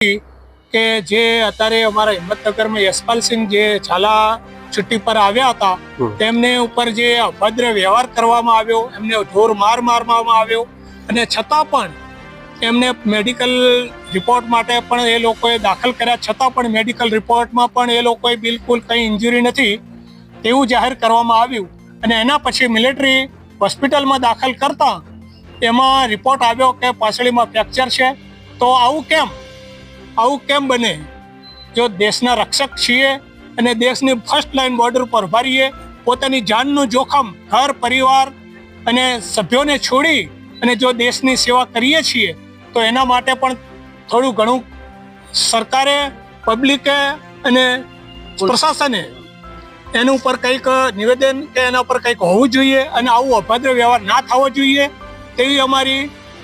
કે જે અત્યારે અમારા હિંમતનગરમાં યશપાલસિંહ જે છાલા છુટ્ટી પર આવ્યા હતા તેમને ઉપર જે અભદ્ર વ્યવહાર કરવામાં આવ્યો એમને ઢોર માર મારવામાં આવ્યો અને છતાં પણ એમને મેડિકલ રિપોર્ટ માટે પણ એ લોકોએ દાખલ કર્યા. છતાં પણ મેડિકલ રિપોર્ટમાં પણ એ લોકોએ બિલકુલ કંઈ ઇન્જુરી નથી તેવું જાહેર કરવામાં આવ્યું. અને એના પછી મિલિટરી હોસ્પિટલમાં દાખલ કરતા એમાં રિપોર્ટ આવ્યો કે પાસળીમાં ફ્રેક્ચર છે. તો આવું કેમ? આવું કેમ બને? જો દેશના રક્ષક છીએ અને દેશની ફર્સ્ટ લાઇન બોર્ડર પર ભરીએ પોતાની જાનનું જોખમ ઘર, પરિવાર અને સભ્યોને છોડી અને જો દેશની સેવા કરીએ છીએ, તો એના માટે પણ થોડું ઘણું સરકારે, પબ્લિકે અને પ્રશાસને એનું ઉપર કંઈક નિવેદન કે એના ઉપર કંઈક હોવું જોઈએ અને આવું અભદ્ર વ્યવહાર ના થવો જોઈએ, તેવી અમારી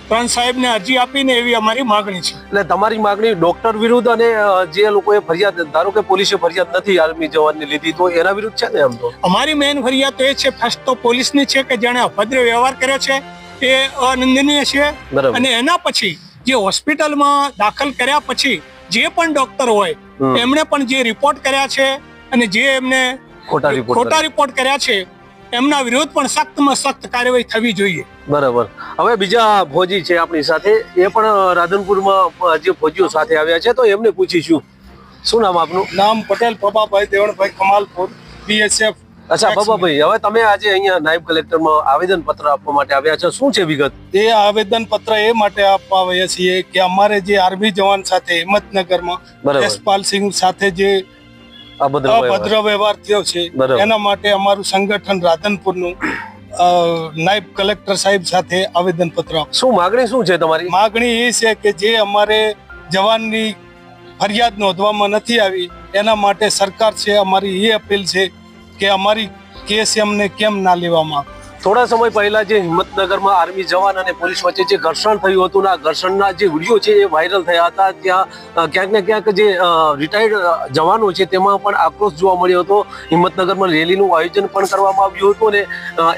પ્રાંત સાહેબને અરજી આપીને એવી અમારી માગણી છે. એટલે તમારી માગણી ડોક્ટર વિરુદ્ધ અને જે લોકોએ ફરિયાદ ધારો કે પોલીસે ફરિયાદ નથી આર્મી જવાનની લીધી તો એના વિરુદ્ધ છે ને એમ તો? અમારી મેઇન ફરિયાદ તો એ છે ફર્સ્ટ તો પોલીસની છે કે જેણે અભદ્ર વ્યવહાર કર્યો છે એ અનિંદનીય છે. અને એના પછી જે હોસ્પિટલમાં દાખલ કર્યા પછી જે પણ ડોક્ટર હોય એમણે પણ જે રિપોર્ટ કર્યા છે અને જે એમને ખોટા રિપોર્ટ કર્યા છે એમના વિરોધ પણ સખ્તમાં સખ્ત કાર્યવાહી થવી જોઈએ. બરાબર. હવે બીજા ફોજી છે આપણી સાથે. એ પણ રાધનપુરમાં જે ફોજીઓ સાથે આવ્યા છે તો એમને પૂછીશું. શું નામ આપનું? નામ પટેલ પબાભાઈ દેવણભાઈ કમાલપુર બીએસએફ અચ્છા બાબાભાઈ હવે તમે આજે અહીંયા નાયબ કલેક્ટરમાં આવેદન પત્ર આપવા માટે આવ્યા છો. શું છે વિગત? એ આવેદન પત્ર એ માટે આપવા આવ્યા છીએ કે અમારે જે આર્મી જવાન સાથે હિંમતનગરમાં યશપાલસિંહ સાથે જે અભદ્ર વ્યવહાર. થયો છે. એના માટે અમારું સંગઠન રાધનપુરનું નાયબ કલેક્ટર સાહેબ સાથે આવેદન પત્ર શું માગણી શું છે તમારી? માગણી એ છે કે જે અમારે જવાનની ફરિયાદ નોંધવામાં નથી આવી એના માટે સરકાર છે અમારી એ અપીલ છે કે અમારી કેસ એમને કેમ ના લેવામાં આવે. થોડા સમય પહેલા જે હિંમતનગરમાં આર્મી જવાન અને પોલીસ વચ્ચે જે ઘર્ષણ થયું હતું આ ઘર્ષણના જે વીડિયો છે એ વાયરલ થયા હતા ત્યાં ક્યાંક ને ક્યાંક જે રિટાયર્ડ જવાનો છે તેમાં પણ આક્રોશ જોવા મળ્યો હતો. હિંમતનગરમાં રેલીનું આયોજન પણ કરવામાં આવ્યું હતું અને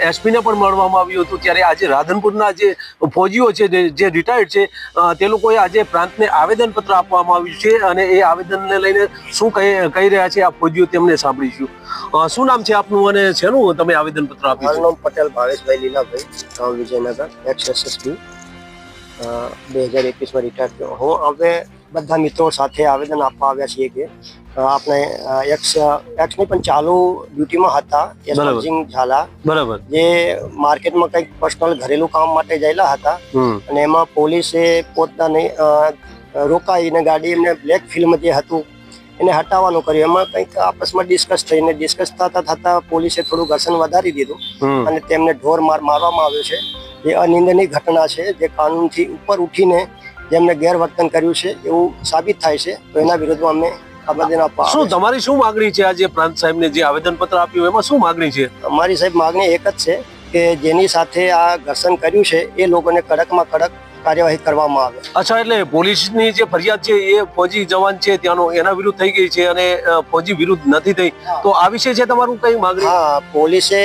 એસપીને પણ મળવામાં આવ્યું હતું. ત્યારે આજે રાધનપુરના જે ફોજીઓ છે જે- રિટાયર્ડ છે તે લોકોએ આજે પ્રાંતને આવેદનપત્ર આપવામાં આવ્યું છે અને એ આવેદનને લઈને શું કહી કહી રહ્યા છે આ ફોજીઓ તેમને સાંભળીશું. શું નામ છે આપનું અને શેનું તમે આવેદનપત્ર આપ્યું પટેલ ભાવેશભાઈ લીલાભાઈ વિજયનગર એક્સ એસએસબી બે હજાર એકવીસમાં રિટાયર થયો. હું હવે બધા મિત્રો સાથે આવેદન આપવા આવ્યા છીએ કે આપણે એક્સ એક્સ નહીં પણ ચાલુ ડ્યુટીમાં હતા યશવંતસિંહ ઝાલા બરાબર. જે માર્કેટમાં કંઈક પર્સનલ ઘરેલું કામ માટે ગયેલા હતા. અને એમાં પોલીસે પોતાને રોકાઈને ગાડી એમને બ્લેક ફિલ્મ જે હતું એને હટાવવાનું કર્યું. એમાં કંઈક આપસમાં ડિસ્કસ થઈને ડિસ્કસ થતા થતા પોલીસે થોડું ઘર્ષણ વધારી દીધું. અને તેમને ઢોર માર મારવામાં આવ્યો છે. એ અનિંદનીય ઘટના છે જે કાનૂનથી ઉપર ઉઠીને જેમને ગેરવર્તન કર્યું છે એવું સાબિત થાય છે તો એના વિરુદ્ધમાં અમે આવેદન આપવા શું તમારી શું માંગણી છે આજે પ્રાંત સાહેબને જે આવેદનપત્ર આપ્યું એમાં શું માંગણી છે? અમારી સાહેબ માગણી એક જ છે કે જેની સાથે આ ઘર્ષણ કર્યું છે એ લોકોને કડકમાં કડક કાર્યવાહી કરવામાં આવે. અચ્છા એટલે પોલીસની જે ફરિયાદ છે એ ફૌજી જવાન છે ત્યાંનો એના વિરુદ્ધ થઈ ગઈ છે અને ફોજી વિરુદ્ધ નથી થઈ. તો આ વિશે છે તમારું કઈ માંગણી? હા પોલીસે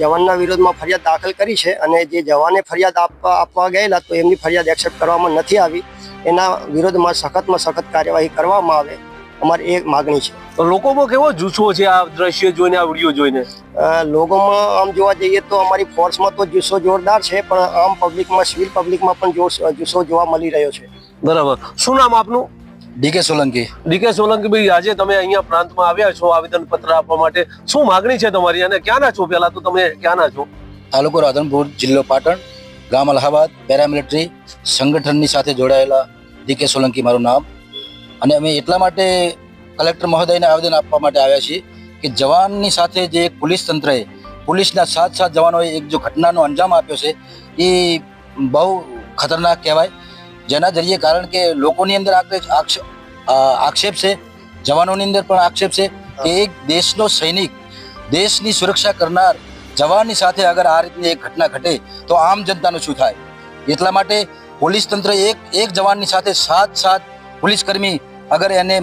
જવાનના વિરોધમાં ફરિયાદ દાખલ કરી છે અને જે જવાને ફરિયાદ આપવા આપવા ગયેલા તો એમની ફરિયાદ એક્સેપ્ટ કરવામાં નથી આવી. એના વિરોધમાં સખતમાં સખત કાર્યવાહી કરવામાં આવે. અમારી એક માગણી છે. તો લોકોમાં કેવો જુસ્સો છે આ દ્રશ્ય જોઈને આ વીડિયો જોઈને? લોકોમાં આમ જોવા જઈએ તો અમારી ફોર્સમાં તો જુસ્સો જોરદાર છે પણ આમ પબ્લિકમાં સિવિલ પબ્લિકમાં પણ જુસ્સો જોવા મળી રહ્યો છે. બરાબર. શું નામ આપનું? ડીકે સોલંકી. ડીકે સોલંકી ભાઈ આજે તમે અહીંયા પ્રાંતમાં આવ્યા છો આવેદન પત્ર આપવા માટે. શું માગણી છે તમારી? અને ક્યાંના છો? પેલા તો તમે ક્યાંના છો? તાલુકો રાધનપુર જિલ્લો પાટણ ગામ અલ્હાબાદ પેરામિલિટરી સંગઠનની સાથે જોડાયેલા ડીકે સોલંકી મારું નામ. અને અમે એટલા માટે કલેક્ટર મહોદયને આવેદન આપવા માટે આવ્યા છીએ કે જવાનની સાથે જે એક પોલીસ તંત્રએ પોલીસના સાત સાત જવાનોએ એક જો ઘટનાનો અંજામ આપ્યો છે એ બહુ ખતરનાક કહેવાય. જેના જરીએ કારણ કે લોકોની અંદર આક્ષેપ આક્ષેપ છે જવાનોની અંદર પણ આક્ષેપ છે કે એક દેશનો સૈનિક દેશની સુરક્ષા કરનાર જવાનની સાથે અગર આ રીતની એક ઘટના ઘટે તો આમ જનતાનું શું થાય? એટલા માટે પોલીસ તંત્ર એક એક જવાનની સાથે સાત સાત પોલીસ કર્મી અગર એને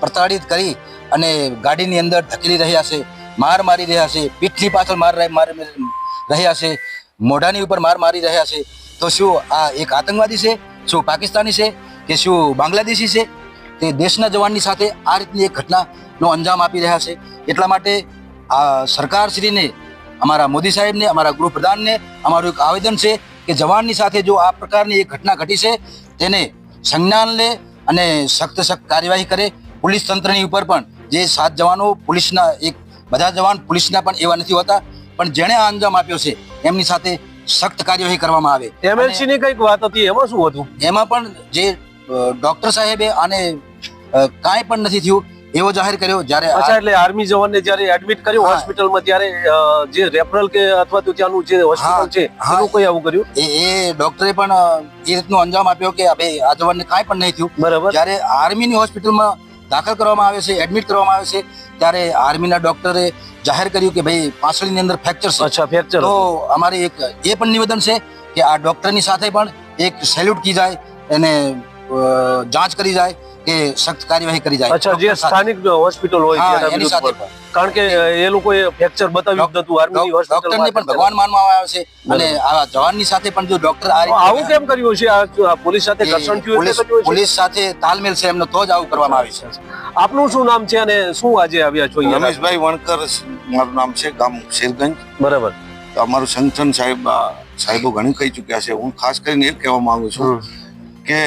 પ્રતાડિત કરી અને ગાડીની અંદર ધકેલી રહ્યા છે, માર મારી રહ્યા છે, પીઠની પાછળ માર મારી રહ્યા છે, મોઢાની ઉપર માર મારી રહ્યા છે, તો શું આ એક આતંકવાદી છે? શું પાકિસ્તાની છે? કે શું બાંગ્લાદેશી છે? તે દેશના જવાનની સાથે આ રીતની એક ઘટનાનો અંજામ આપી રહ્યા છે. એટલા માટે આ સરકારશ્રીને, અમારા મોદી સાહેબને, અમારા ગૃહપ્રધાનને અમારું એક આવેદન છે કે જવાનની સાથે જો આ પ્રકારની એક ઘટના ઘટી છે, તેને સંજ્ઞાન લે અને સખ્ત સખ્ત કાર્યવાહી કરે. પોલીસ તંત્રની ઉપર પણ જે સાત જવાનો પોલીસના એક બધા જવાન પોલીસના પણ એવા નથી હોતા. પણ જેણે આ અંજામ આપ્યો છે એમની સાથે સખ્ત કાર્યવાહી કરવામાં આવે. એમએલસી ની કંઈક વાત હતી એમાં શું હતું? એમાં પણ જે ડોક્ટર સાહેબે આને કાંઈ પણ નથી થયું. એવો જાહેર કર્યો જ્યારે અચ્છા એટલે આર્મી જવાનને જ્યારે એડમિટ કર્યો. હોસ્પિટલમાં ત્યારે જે રેફરલ કે અથવા તો ત્યાંનું જે હોસ્પિટલ છે. એનું કોઈ આવું કર્યું? એ એ ડોક્ટરે પણ એ રીતનો અંજામ આપ્યો કે ભાઈ આ જવાનને કાંઈ પણ નહીં થયું. બરાબર. જ્યારે આર્મીની હોસ્પિટલમાં દાખલ કરવામાં આવે છે એડમિટ કરવામાં આવે છે ત્યારે આર્મીના ડોક્ટરે જાહેર કર્યું કે ભાઈ પાછળની અંદર ફ્રેક્ચર છે. અચ્છા ફ્રેક્ચર તો અમારે એક એ પણ નિવેદન છે કે આ ડોક્ટરની સાથે પણ એક સેલ્યુટ કી જાય એને જાંચ કરી જાય કે સખત કાર્યવાહી કરી જાય. અચ્છા જે સ્થાનિક હોસ્પિટલ હોય એની સાથે કારણ કે એ લોકોએ ફ્રેક્ચર બતાવ્યું જ નતું આર્મીની ડોક્ટરને પણ ભગવાન માનવામાં આવે છે. અને આ જવાનની સાથે પણ જો ડોક્ટર આ આવું કેમ કર્યું છે? આ પોલીસ સાથે ઘર્ષણ થયું પોલીસ એટલે પોલીસ સાથે તાલમેલ છે એમનો તો જ આવું કરવામાં આવે છે. આપનું શું નામ છે અને શું આજે આવ્યા છો? રમેશભાઈ વણકર મારું નામ છે ગામ શેરગંજ. બરાબર. અમારું સંગઠન સાહેબ સાહેબો ઘણી કહી ચૂક્યા છે. હું ખાસ કરીને એ કહેવા માંગુ છું કે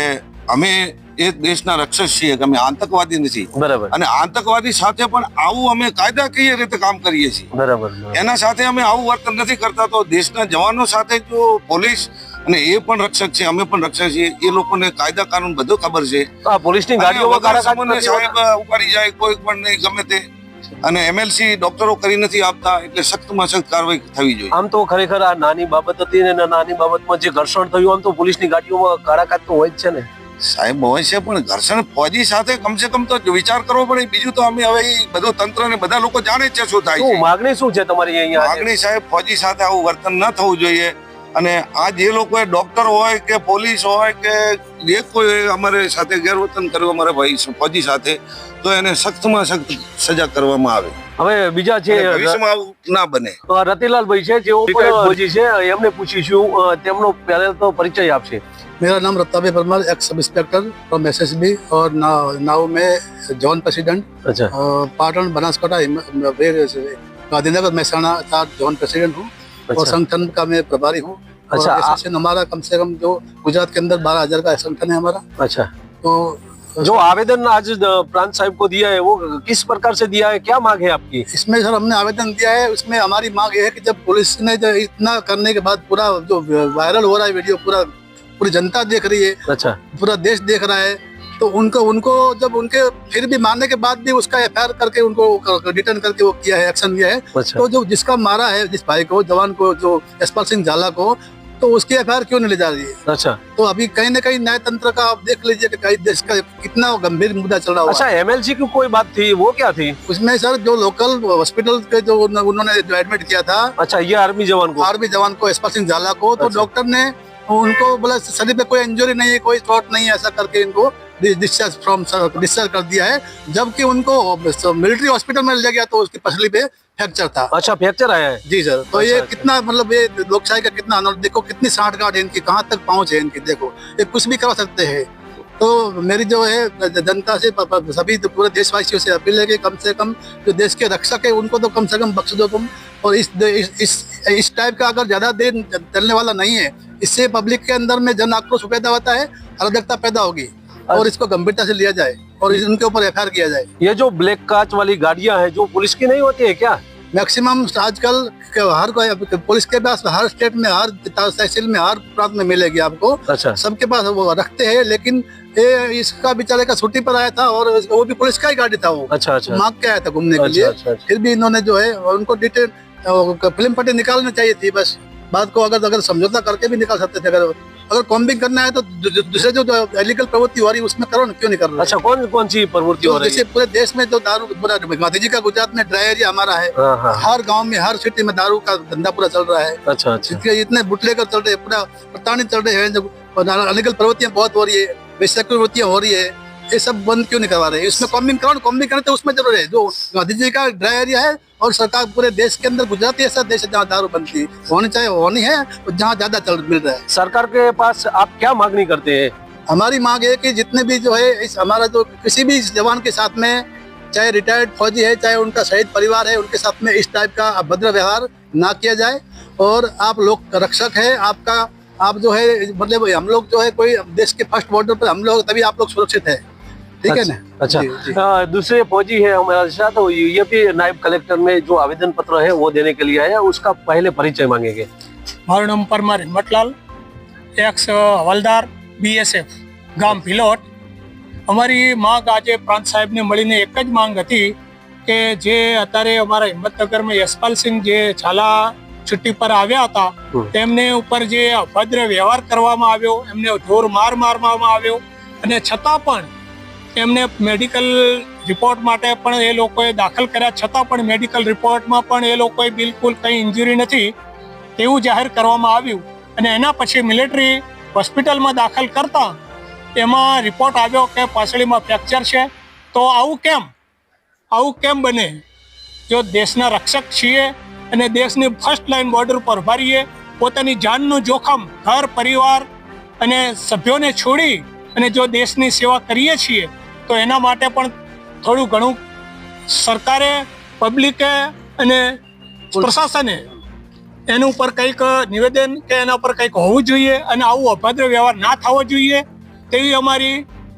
અમે એ દેશના રક્ષક છીએ કે અમે આતંકવાદી નથી. બરાબર. અને આતંકવાદી સાથે પણ આવું અમે કાયદાકીય રીતે કામ કરીએ છીએ. બરાબર એના સાથે અમે આવું વર્તન નથી કરતા તો દેશના જવાનો સાથે જો પોલીસ અને એ પણ રક્ષક છે અમે પણ રક્ષક છીએ એ લોકોને કાયદા કાનૂન બધું ખબર છે. આ પોલીસની ગાડીઓ? સાહેબ ઉપાડી જાય કોઈ પણ નહીં ગમે તે. અને એમએલસી ડોક્ટરો કરી નથી આપતા એટલે સખ્તમાં સખ્ત કાર્યવાહી થવી જોઈએ. આમ તો ખરેખર આ નાની બાબત હતી ને નાની બાબતમાં જે ઘર્ષણ થયું આમ તો પોલીસની ગાડીઓમાં કારાકાત તો હોય જ છે ને. સાહેબ હોય છે પણ ઘર્ષણ ફોજી સાથે કમસે કમ તો વિચાર કરવો પડે. બીજું તો અમે હવે બધું તંત્ર ને બધા લોકો જાણે છે શું થાય શું માગણી શું છે તમારી અહીંયા માગણી સાહેબ ફોજી સાથે આવું વર્તન ન થવું જોઈએ. અને આ જે લોકો ડોક્ટર હોય કે પોલીસ હોય કે જે કોઈ અમારે સાથે ગેરવર્તન કર્યું અમારા ભાઈ ફોજી સાથે તો એને સખ્તમાં સખ્ત સજા કરવામાં આવે. હવે બીજા છે ના બને. રતિલાલ રતિલાલભાઈ છે જેઓ ફોજી. છે એમને પૂછીશું. તેમનો પહેલા તો પરિચય આપશે. मेरा नाम रत्ताबे Parmar ex sub inspector from S S B और ना नाव में जॉन प्रेसिडेंट। अच्छा। पाटन बनासकटा गांधीनगर महसाणा का जॉन प्रेसिडेंट हूँ। अच्छा। और संगठन का मैं प्रभारी हूँ। अच्छा एसोसिएशन हमारा कम से कम जो गुजरात के अंदर बारह हज़ार का संगठन है हमारा। अच्छा। तो जो आवेदन आज प्रांत साहब को दिया है वो किस प्रकार से दिया है? क्या मांग है आपकी? इसमें सर हमने आवेदन दिया है। उसमें हमारी मांग ये है कि जब पुलिस ने इतना करने के बाद पूरा जो वायरल हो रहा है वीडियो पूरा पूरी जनता देख रही है अच्छा। पूरा देश देख रहा है। तो उनको उनको जब उनके फिर भी मारने के बाद भी उसका एफ़ करके उनको रिटर्न करके वो किया है एक्शन लिया है। अच्छा। तो जो जिसका मारा है जिस भाई को जवान को जो यशपाल सिंह झाला को तो उसकी एफ़ क्यों नहीं ले जा रही है? अच्छा। तो अभी कहीं ना कहीं न्याय तंत्र का आप देख लीजिए कि कहीं देश का कितना गंभीर मुद्दा चल रहा अच्छा है एमएलसी की कोई बात थी वो क्या थी? उसमें सर जो लोकल हॉस्पिटल के जो उन्होंने जो एडमिट किया था अच्छा ये आर्मी जवान को। आर्मी जवान को यशपाल सिंह झाला को तो अच्छा। डॉक्टर ने उनको बोला शरीर पे कोई इंजरी नहीं है कोई चोट नहीं है ऐसा करके इनको डिस्चार्ज फ्रॉम डिस्चार्ज कर दिया है। जबकि उनको मिलिट्री हॉस्पिटल में ले गया तो उसकी पसली पे फ्रैक्चर था। अच्छा फ्रैक्चर आया है? जी सर तो अच्छा, ये अच्छा। कितना मतलब ये लोकशाही का कितना देखो कितनी साठ गांठ है इनकी कहाँ तक पहुँच है इनकी देखो। ये कुछ भी करा सकते हैं। तो मेरी जो है जनता से सभी तो पूरे देशवासियों से अपील है कि कम से कम जो देश के रक्षक है उनको तो कम से कम बख्श दो तुम। और इस इस, इस टाइप का अगर ज़्यादा देर चलने वाला नहीं है इससे पब्लिक के अंदर में जन आक्रोश पैदा होता है अराजकता पैदा होगी और इसको गंभीरता से लिया जाए और इनके ऊपर एफ़ किया जाए। ये जो ब्लैक कांच वाली गाड़ियाँ हैं जो पुलिस की नहीं होती है क्या? मैक्सिमम आजकल हर कोई पुलिस के पास हर स्टेट में हर तहसील में हर प्रांत में मिलेगी आपको। अच्छा। सबके पास वो रखते हैं लेकिन ये इसका बेचारे का छुट्टी पर आया था और वो भी पुलिस का ही गाड़ी था वो। अच्छा अच्छा। मांग के आया था घूमने के अच्छा लिए। अच्छा अच्छा। फिर भी इन्होंने जो है उनको डिटेल फ़िल्म पट्टी निकालनी चाहिए थी बस। बात को अगर अगर समझौता करके भी निकाल सकते थे अगर अगर कॉम्बिंग करना है तो दू- दू- दूसरे जो इलीगल प्रवृत्ति हो रही है उसमें करो ना क्यों नहीं कर रहे अच्छा कौन कौन सी प्रवृत्ति हो जो रही जैसे है पूरे देश में जो दारू पूरा गांधी जी का गुजरात में ड्राई एरिया हमारा है हाँ हाँ हर गांव में हर सिटी में दारू का धंधा पूरा चल रहा है अच्छा अच्छा इसके इतने बुटलेकर चल रहे हैं पूरा प्रताड़ित चल रहे हैं जो अनलीगल प्रवृत्तियां बहुत हो रही है वैश्विक प्रवृत्तियां हो रही है ये सब बंद क्यों नहीं करवा रहे? हैं इसमें कॉम्बिंग करो कॉम्बिंग करें तो उसमें ज़रूर है। जो गांधी जी का ड्राई एरिया है और सरकार पूरे देश के अंदर गुजरात ऐसा देश है जहाँ दारू बनती है। होनी चाहिए होनी है और जहाँ ज़्यादा चल मिल रहा है। सरकार के पास आप क्या मांगनी करते हैं? हमारी मांग है कि जितने भी जो है इस हमारा जो किसी भी जवान के साथ में चाहे रिटायर्ड फौजी है चाहे उनका शहीद परिवार है उनके साथ में इस टाइप का अभद्र व्यवहार ना किया जाए। और आप लोग रक्षक है आपका आप जो है मतलब हम लोग जो है कोई देश के फ़र्स्ट बॉर्डर पर हम लोग तभी आप लोग सुरक्षित है। ठीक है ना अच्छा जी, जी। अ, दूसरे फौजी है हमारे साथ वो ये भी नायब कलेक्टर में जो आवेदन पत्र है वो देने के लिए आया उसका पहले परिचय मांगेंगे મારું નામ પરમાર હિંમતલાલ એક્સ હવાલદાર બીએસએફ ગામ ભિલોટ અમારી માંગ આજે પ્રાંત સાહેબને મળીને એક જ માંગ હતી કે જે અત્યારે અમારા હિંમતનગરમાં યશપાલસિંહ જે ઝાલા છુટ્ટી પર આવ્યા હતા હમ. તેમને ઉપર જે અભદ્ર વ્યવહાર કરવામાં આવ્યો એમને ઢોર માર મારવામાં આવ્યો અને છતાં પણ એમને મેડિકલ રિપોર્ટ માટે પણ એ લોકોએ દાખલ કર્યા. છતાં પણ મેડિકલ રિપોર્ટમાં પણ એ લોકોએ બિલકુલ કંઈ ઇન્જુરી નથી તેવું જાહેર કરવામાં આવ્યું. અને એના પછી મિલિટરી હોસ્પિટલમાં દાખલ કરતાં એમાં રિપોર્ટ આવ્યો કે પાસળીમાં ફ્રેક્ચર છે. તો આવું કેમ? આવું કેમ બને? જો દેશના રક્ષક છીએ અને દેશની ફર્સ્ટ લાઇન બોર્ડર પર ભરીએ પોતાની જાનનું જોખમ ઘર, પરિવાર અને સભ્યોને છોડી અને જો દેશની સેવા કરીએ છીએ તો એના માટે પણ થોડું ઘણું સરકારે પબ્લિકે અને પ્રશાસને એનું ઉપર કંઈક નિવેદન કે એના ઉપર કંઈક હોવું જોઈએ અને આવું અભદ્ર વ્યવહાર ના થવો જોઈએ તેવી અમારી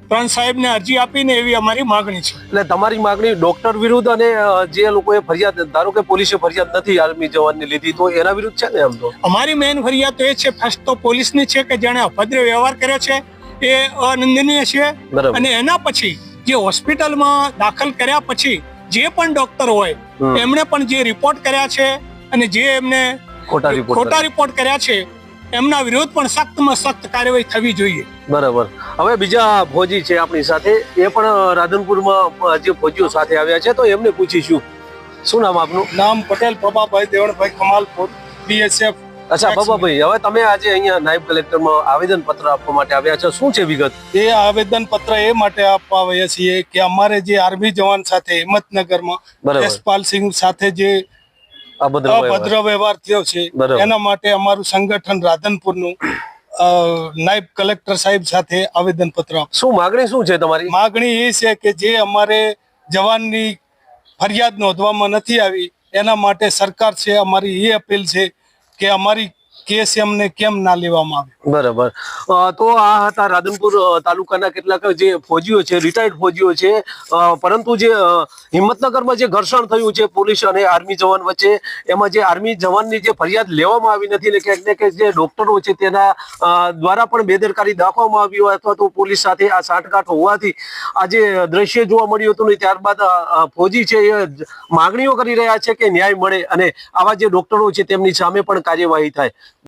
પ્રાણ સાહેબને અરજી આપીને એવી અમારી માગણી છે. એટલે તમારી માગણી ડોક્ટર વિરુદ્ધ અને જે લોકોએ ફરિયાદ ધારો કે પોલીસે ફરિયાદ નથી આર્મી જવાનની લીધી તો એના વિરુદ્ધ છે ને આમ તો? અમારી મેઇન ફરિયાદ તો એ છે ફર્સ્ટ તો પોલીસની છે કે જેણે અભદ્ર વ્યવહાર કર્યો છે એ અનિંદનીય છે. અને એના પછી જે હોસ્પિટલમાં દાખલ કર્યા પછી જે પણ ડોક્ટર હોય. એમણે પણ જે રિપોર્ટ કર્યા છે અને જે એમને ખોટા રિપોર્ટ કર્યા. છે એમના વિરોધ પણ સખ્તમાં સખ્ત કાર્યવાહી થવી જોઈએ. બરાબર. હવે બીજા ભોજી છે આપણી સાથે. એ પણ રાધનપુરમાં જે ફૌજીઓ સાથે આવ્યા છે. તો એમને પૂછીશું. શું નામ આપનું? નામ પટેલ પ્રભાભાઈ દેવણભાઈ કમાલપુર બીએસએફ અચ્છા બાબાભાઈ હવે તમે આજે અહીંયા નાયબ કલેક્ટરમાં આવેદન પત્ર આપવા માટે આવ્યા છો. શું છે વિગત? એ આવેદન પત્ર એ માટે આપવા આવ્યા છીએ કે અમારે જે આર્મી જવાન સાથે હિંમતનગરમાં યશપાલસિંહ સાથે જે અભદ્ર વ્યવહાર. થયો છે એના માટે અમારું સંગઠન રાધનપુરનું નાયબ કલેક્ટર સાહેબ સાથે આવેદન પત્ર શું માગણી શું છે તમારી? માગણી એ છે કે જે અમારે જવાનની ફરિયાદ નોંધવામાં નથી આવી એના માટે સરકાર છે અમારી એ અપીલ છે કે અમારી કેસ એમને કેમ ના લેવામાં આવે? બરાબર. તો આ હતા રાધનપુર તાલુકાના કેટલાક જે ફોજીઓ છે રિટાયર્ડ ફોજીઓ છે પરંતુ જે હિંમતનગરમાં જે ઘર્ષણ થયું છે પોલીસ અને આર્મી જવાન વચ્ચે એમાં જે આર્મી જવાનની જે ફરિયાદ લેવામાં આવી નથી ને ક્યાંક જે ડોક્ટરો છે તેના દ્વારા પણ બેદરકારી દાખવામાં આવી હોય અથવા તો પોલીસ સાથે આ સાંઠગાંઠ હોવાથી આ જે દ્રશ્ય જોવા મળ્યું હતું ને ત્યારબાદ અ, છે એ માગણીઓ કરી રહ્યા છે કે ન્યાય મળે અને આવા જે ડોક્ટરો છે તેમની સામે પણ કાર્યવાહી થાય.